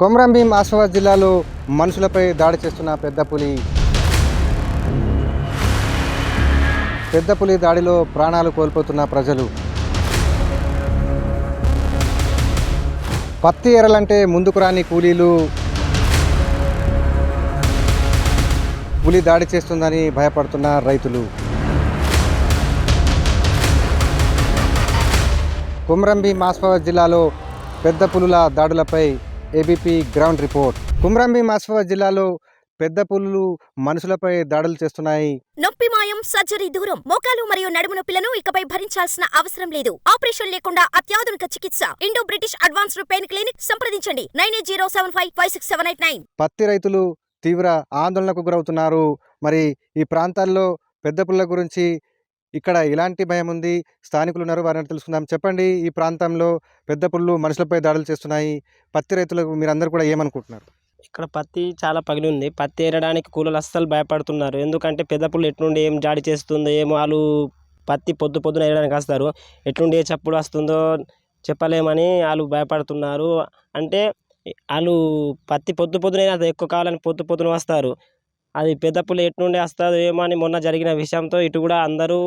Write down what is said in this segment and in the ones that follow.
కొమరంభీం ఆసిఫాబాద్ జిల్లాలో మనుషులపై దాడి చేస్తున్న పెద్ద పులి. పెద్ద పులి దాడిలో ప్రాణాలు కోల్పోతున్న ప్రజలు. పత్తి ఎరలంటే ముందుకు రాని కూలీలు. పులి దాడి చేస్తుందని భయపడుతున్న రైతులు. కుమ్రంభీ ఆసిఫాబాద్ జిల్లాలో పెద్ద పులుల దాడులపై ABP ground report. Kumrambheem Asifabad జిల్లాలో పెద్ద పులులు మనుషులపై దాడులు చేస్తున్నాయి. నొప్పి మాయం సర్జరీ దూరం మోకాలు మరియు నడుము నొప్పులను ఇకపై భరించాల్సిన అవసరం లేదు. ఆపరేషన్ లేకుండా అత్యాధునిక చికిత్స. Indo British advanced pain clinic సంప్రదించండి. Nine eight zero seven five five six seven eight nine. పత్తి రైతులు తీవ్ర ఆందోళనకు గురవుతున్నారు. మరి ఈ ప్రాంతాల్లో పెద్ద పుల్ల గురించి ఇక్కడ ఎలాంటి భయం ఉంది స్థానికులు ఉన్నారు వారిని తెలుసుకుందాం. చెప్పండి ఈ ప్రాంతంలో పెద్ద పుల్లు మనుషులపై దాడులు చేస్తున్నాయి. పత్తి రైతులకు మీరందరూ కూడా ఏమనుకుంటున్నారు? ఇక్కడ పత్తి చాలా పగిలి ఉంది పత్తి ఏరడానికి కూలీలు అస్సలు భయపడుతున్నారు. ఎందుకంటే పెద్ద పుల్లు ఎట్నుండి ఏం జాడి చేస్తుందో ఏమో వాళ్ళు పత్తి పొద్దు పొద్దున ఏరడానికి వస్తారు ఎట్లుండి ఏ చప్పుడు వస్తుందో చెప్పలేమని వాళ్ళు భయపడుతున్నారు. అంటే వాళ్ళు పత్తి పొద్దు పొద్దున ఎక్కువ కావాలని పొద్దు పొద్దున వస్తారు. అది పెద్ద పుల్లు ఎట్నుండి వస్తుందో ఏమో అని మొన్న జరిగిన విషయంతో ఇటు కూడా అందరూ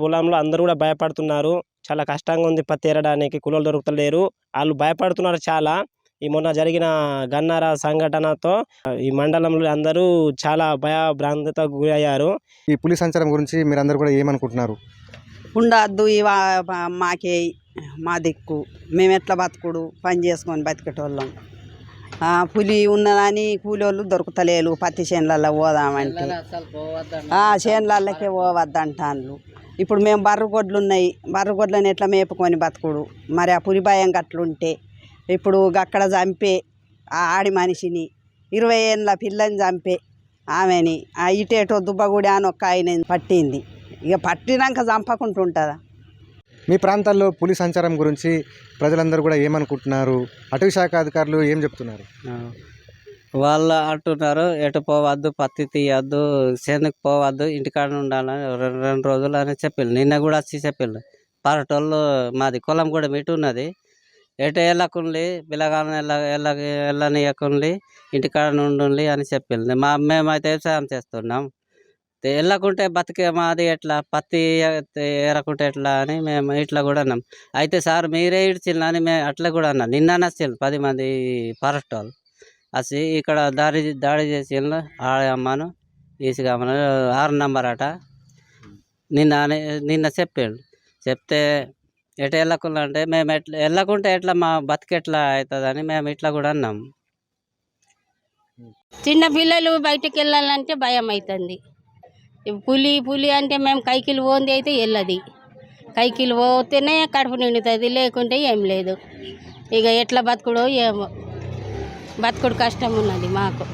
పొలంలో అందరూ కూడా భయపడుతున్నారు. చాలా కష్టంగా ఉంది పత్తి ఏరడానికి కూలీలు దొరుకుతలేరు. వాళ్ళు భయపడుతున్నారు చాలా. ఈ మొన్న జరిగిన గన్నార సంఘటనతో ఈ మండలంలో అందరూ చాలా భయభ్రాంతతకు గురి అయ్యారు ఈ పులి సంచారం గురించి మీరందరూ కూడా ఏమనుకుంటున్నారు? ఉండద్దు ఇవా మాకే మా దిక్కు. మేము ఎట్లా బతుకుడు? పని చేసుకొని బతికేటోళ్ళం. పులి ఉన్నదని కూలోళ్ళు దొరుకుతలేరు. పత్తి చేనులలో పోదామంటే. ఆ, చేనులలోకే పోవద్దంటాన్లు ఇప్పుడు మేము బర్రు గొడ్లు ఉన్నాయి. బర్రు గొడ్లను ఎట్లా మేపుకొని బతుకుడు? మరి ఆ పులి భయం గట్లుంటే. ఇప్పుడు అక్కడ చంపే ఆ ఆడి మనిషిని ఇరవై ఏళ్ళ పిల్లని చంపే ఆమెని ఆ ఇటేటో దుబ్బగుడి అని ఒక ఆయన పట్టింది. ఇక పట్టినాక చంపకుంటుంటుందా మీ ప్రాంతాల్లో పులి సంచారం గురించి ప్రజలందరూ కూడా ఏమనుకుంటున్నారు? అటవీ శాఖ అధికారులు ఏం చెప్తున్నారు? వాళ్ళు అంటున్నారు ఎటు పోవద్దు పత్తి తీయద్దు చేనుకు పోవద్దు ఇంటికాడ ఉండాలని రెండు రెండు రోజులు అని చెప్పిండు నిన్న కూడా వచ్చి చెప్పిండు పరటోళ్ళు మాది కులం కూడా మిటు ఉన్నది. ఎటు వెళ్ళకుండి పిల్లగాలను వెళ్ళ వెళ్ళ వెళ్ళనీయకుండి ఇంటికాడ ఉండి అని చెప్పింది మా మేమైతే వ్యవసాయం చేస్తున్నాం. వెళ్ళకుంటే బతికే మాది ఎట్లా? పత్తి ఏరకుంటే ఎట్లా అని మేము ఇట్లా కూడా అన్నాం. అయితే సార్ మీరే ఇడ్చిల్లు అని మేము అట్లా కూడా అన్నాం. నిన్న నచ్చిండు పది మంది ఫారెస్ట్ వాళ్ళు వచ్చి ఇక్కడ దాడి దాడి చేసి ఆడ అమ్మను ఆరు నంబర్ అట. నిన్న అని- నిన్న చెప్పాడు చెప్తే ఎటు వెళ్ళకుండా అంటే మేము ఎట్లా వెళ్ళకుంటే ఎట్లా మా బతికెట్లా అవుతుందని మేము ఇట్లా కూడా అన్నాం. చిన్న పిల్లలు బయటికి వెళ్ళాలంటే భయం అవుతుంది పులి పులి అంటే మేము కైకిలు పోంది అయితే వెళ్ళది. కైకిలు పోతేనే కడుపు నిండుతుంది లేకుంటే ఏం లేదు. ఇక ఎట్లా బతుకుడో ఏమో. బతుకుడు కష్టం ఉన్నది మాకు.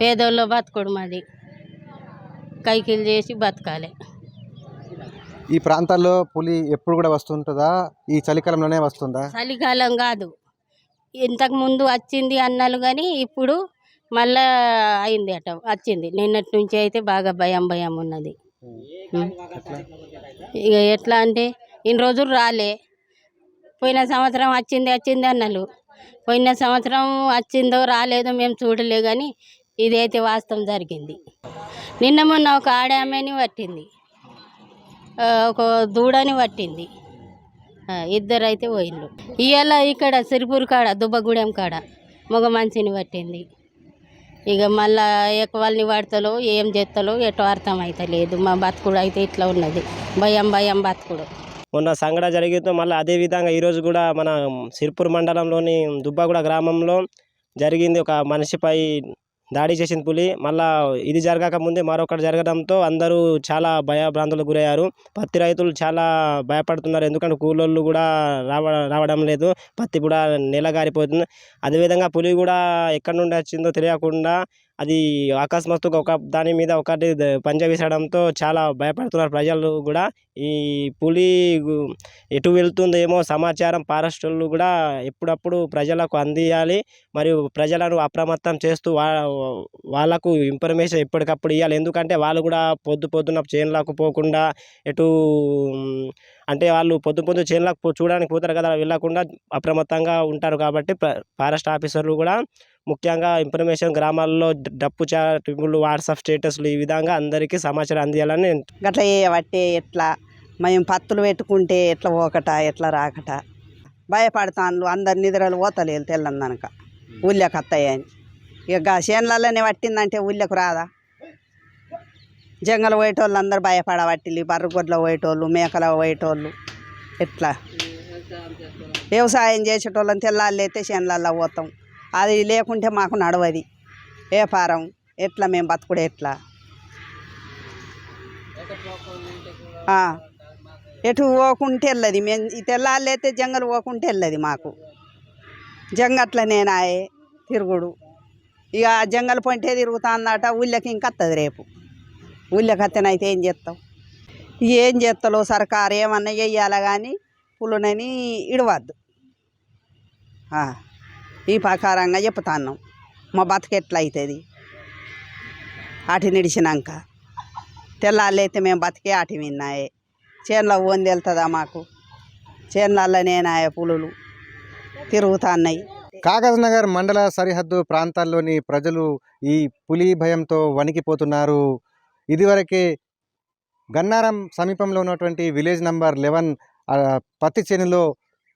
పేదోళ్ళు బతుకుడు మాది. కైకిలు చేసి బతకాలి. ఈ ప్రాంతాల్లో పులి ఎప్పుడు కూడా వస్తుంటుందా? ఈ చలికాలంలోనే వస్తుందా? చలికాలం కాదు. ఇంతకు ముందు వచ్చింది అన్నారు కానీ ఇప్పుడు మళ్ళా అయింది అట వచ్చింది. నిన్నటి నుంచి అయితే బాగా భయం భయం ఉన్నది. ఇక ఎట్లా అంటే ఇన్ని రోజులు రాలే. పోయిన సంవత్సరం వచ్చింది వచ్చింది అన్నారు పోయిన సంవత్సరం వచ్చిందో రాలేదో మేము చూడలే కానీ ఇదైతే వాస్తవం జరిగింది. నిన్న మొన్న ఒక ఆడామెని పట్టింది. ఒక దూడని పట్టింది. ఇద్దరు అయితే పోయిండ్రు ఇవాళ ఇక్కడ సిరిపూర్ కాడ దుబ్బగూడెం కాడ మగ మనిషిని పట్టింది. ఇక మళ్ళా ఎక్కువల్ని వాడతలో ఏం చేస్తలో ఎటో అర్థం అయితే లేదు మా బతుకుడు అయితే ఇట్లా ఉన్నది. భయం భయం బతుకుడు. మొన్న సంఘటన జరిగితే మళ్ళీ అదే విధంగా ఈరోజు కూడా మన సిర్పూర్ మండలంలోని దుబ్బాగూడ గ్రామంలో జరిగింది ఒక మనిషిపై దాడి చేసింది పులి. మళ్ళా ఇది జరగక ముందే మరొకటి జరగడంతో అందరూ చాలా భయభ్రాంతులకు గురయ్యారు. పత్తి రైతులు చాలా భయపడుతున్నారు. ఎందుకంటే కూలోళ్ళు కూడా రావ రావడం లేదు. పత్తి కూడా నెలగారిపోతుంది. అదేవిధంగా పులి కూడా ఎక్కడి నుండి వచ్చిందో తెలియకుండా అది అకస్మాత్తుగా ఒక దాని మీద ఒకటి ద- చాలా భయపడుతున్నారు ప్రజలు కూడా. ఈ పులి ఎటు వెళ్తుందేమో సమాచారం ఫారెస్ట్ కూడా ఎప్పుడప్పుడు ప్రజలకు అందియాలి. మరియు ప్రజలను అప్రమత్తం చేస్తూ వా వాళ్ళకు ఇన్ఫర్మేషన్ ఎప్పటికప్పుడు ఇవ్వాలి ఎందుకంటే వాళ్ళు కూడా పొద్దు పొద్దున చేనులకు పోకుండా ఎటు అంటే వాళ్ళు పొద్దు పొద్దు చేనులకు పో- చూడడానికి పోతారు కదా వెళ్ళకుండా అప్రమత్తంగా ఉంటారు కాబట్టి ఫారెస్ట్ ఆఫీసర్లు కూడా ముఖ్యంగా ఇన్ఫర్మేషన్ గ్రామాల్లో డప్పు చాటింపులు వాట్సాప్ స్టేటస్లు ఈ విధంగా అందరికీ సమాచారం అందియాలని గట్ల చేయబట్టే ఎట్లా మేము పత్తులు పెట్టుకుంటే ఎట్లా పోకట ఎట్లా రాకట? భయపడతాను అందరు నిద్రలు పోతలేదు తెల్లందనక. ఊళ్ళకి వస్తాయని ఇక చేనులలోనే పట్టిందంటే ఊళ్ళకు రాదా? జంగలు పోయేటోళ్ళు అందరు భయపడబట్టిల్లు బర్రు గొడ్ల పోయేటోళ్ళు మేకల పోయేటోళ్ళు. ఎట్లా? వ్యవసాయం చేసేటోళ్ళని తెల్లాళ్ళైతే చేనులల్లో పోతాం. అది లేకుంటే మాకు నడవది. వ్యాపారం ఎట్లా? మేము బతుకుడు ఎట్లా? ఎటు పోకుంటే వెళ్ళదు మేము ఈ తెల్లాళ్ళైతే జంగలు పోకుంటే వెళ్ళదు మాకు. జంగట్లనే నాయే తిరుగుడు. ఇక జంగల్ పొంటే తిరుగుతా అన్నట ఊళ్ళకి ఇంకా వస్తుంది రేపు. ఊళ్ళకి ఏం చేస్తాం ఏం చేస్తలో సర్కారు ఏమన్నా చెయ్యాలా కానీ పులునని ఇడవద్దు. ఈ ప్రకారంగా చెప్తాను మా బతుకు ఎట్లా అవుతుంది అటు నిడిచినాక. తెల్లాళ్ళైతే మేము బతికే అటు విన్నాయే. చేనులో ఓన్ వెళ్తుందా మాకు? చేనులలోనే పులులు తిరుగుతున్నాయి. కాగజ్నగర్ మండల సరిహద్దు ప్రాంతాల్లోని ప్రజలు ఈ పులి భయంతో వణికిపోతున్నారు. ఇదివరకే గన్నారం సమీపంలో ఉన్నటువంటి విలేజ్ నంబర్ లెవెన్ పత్తి చేనులో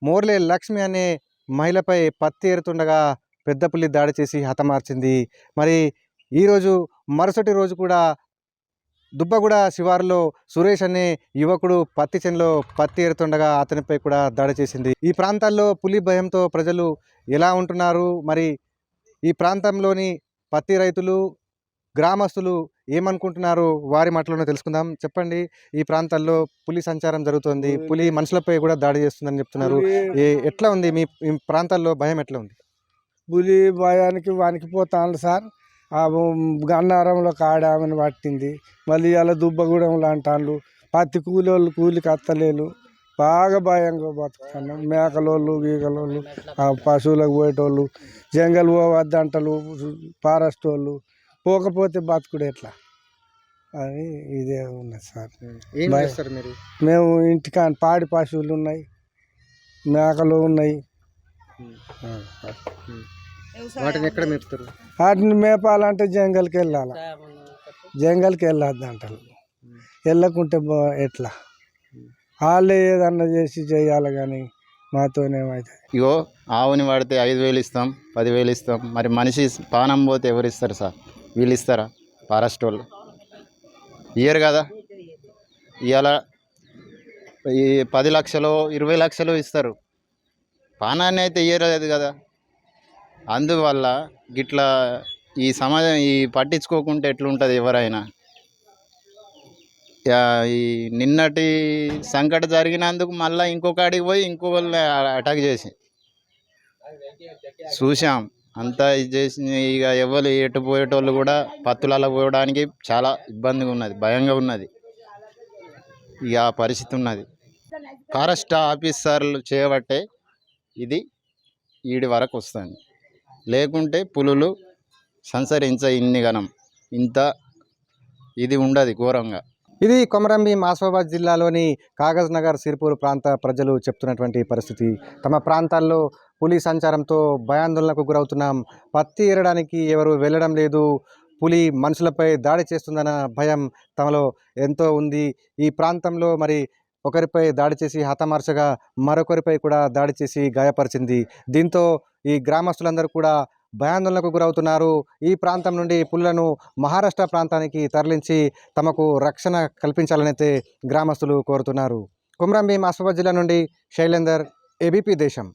మోర్లే లక్ష్మి అనే మహిళపై పత్తి ఏరుతుండగా పెద్ద పులి దాడి చేసి హతమార్చింది. మరి ఈరోజు మరుసటి రోజు కూడా దుబ్బగూడ శివారులో సురేష్ అనే యువకుడు పత్తి చేనులో పత్తి ఏరుతుండగా అతనిపై కూడా దాడి చేసింది. ఈ ప్రాంతాల్లో పులి భయంతో ప్రజలు ఎలా ఉంటున్నారు? మరి ఈ ప్రాంతంలోని పత్తి రైతులు గ్రామస్తులు ఏమనుకుంటున్నారు? వారి మాటలోనే తెలుసుకుందాం. చెప్పండి. ఈ ప్రాంతాల్లో పులి సంచారం జరుగుతోంది. పులి మనుషులపై కూడా దాడి చేస్తుందని చెప్తున్నారు. ఎట్లా ఉంది? మీ ప్రాంతాల్లో భయం ఎట్లా ఉంది? పులి భయానికి వణికిపోతాను సార్. ఆ గన్నారంలో కాడామని పట్టింది. మళ్ళీ ఇలా దుబ్బగూడెంలో అంటాను పత్తి కూలోళ్ళు కూలికి అత్తలేలు బాగా భయంగా బతుకుతున్నాం మేకలోళ్ళు గీకలోళ్ళు ఆ పశువులకు పోయేటోళ్ళు జంగల్ పోవద్దంటలు ఫారెస్ట్ వాళ్ళు పోకపోతే బతుకుడు ఎట్లా? అని ఇదే ఉన్నది సార్. ఏం భయం. చేస్తారు మీరు? మేము ఇంటికాడ పాడి పశువులు ఉన్నాయి మేకలు ఉన్నాయి. వాటిని ఎక్కడ మేపుతారు? వాటిని మేపాలంటే జంగల్కి వెళ్ళాలి. జంగల్కి వెళ్ళొద్దు అంటారు వెళ్ళకుంటే బా- ఎట్లా? వాళ్ళే ఏదన్నా చేసి చేయాలి కానీ మాతోనేమైతే ఇగో ఆవుని వాడితే ఐదు వేలు ఇస్తాం పదివేలు ఇస్తాం. మరి మనిషి పానం పోతే ఎవరు ఇస్తారు సార్? వీళ్ళు ఇస్తారా ఫారెస్ట్ వాళ్ళు. ఇయ్యరు కదా? ఇవాళ ఈ పది లక్షలు ఇరవై లక్షలు ఇస్తారు. పానాన్ని అయితే ఇయ్యలేదు కదా? అందువల్ల గిట్లా ఈ సమాజం ఈ పట్టించుకోకుంటే ఎట్లుంటుంది ఎవరైనా? ఈ నిన్నటి సంకట జరిగినందుకు మళ్ళీ ఇంకొక అడిగి పోయి ఇంకొకరిని అటాక్ చేసి. చూసాం అంతా ఇది చేసి ఇక ఎవరు ఎటు పోయేటోళ్ళు కూడా పత్తులలో పోవడానికి చాలా ఇబ్బందిగా ఉన్నది భయంగా ఉన్నది. ఇక ఆ పరిస్థితి ఉన్నది. ఫారెస్ట్ ఆఫీసర్లు చేయబట్టే ఇది ఈడి వరకు వస్తుంది. లేకుంటే పులులు సంచరించ ఇన్ని గనం ఇంత ఇది ఉండదు ఘోరంగా. ఇది కొమరంబి మాసోబాద్ జిల్లాలోని కాగజ్ నగర్ సిరిపూర్ ప్రాంత ప్రజలు చెప్తున్నటువంటి పరిస్థితి. తమ ప్రాంతాల్లో పులి సంచారంతో భయాందోళనకు గురవుతున్నాం. పత్తి ఏరడానికి ఎవరు వెళ్ళడం లేదు. పులి మనుషులపై దాడి చేస్తుందన్న భయం తమలో ఎంతో ఉంది. ఈ ప్రాంతంలో మరి ఒకరిపై దాడి చేసి హతమార్చగా మరొకరిపై కూడా దాడి చేసి గాయపరిచింది. దీంతో ఈ గ్రామస్తులందరూ కూడా భయాందోళనకు గురవుతున్నారు. ఈ ప్రాంతం నుండి పులులను మహారాష్ట్ర ప్రాంతానికి తరలించి తమకు రక్షణ కల్పించాలని అయితే గ్రామస్తులు కోరుతున్నారు. కుమ్రంభీం ఆసిఫాబాద్ జిల్లా నుండి శైలేందర్ ఏబీపీ దేశం.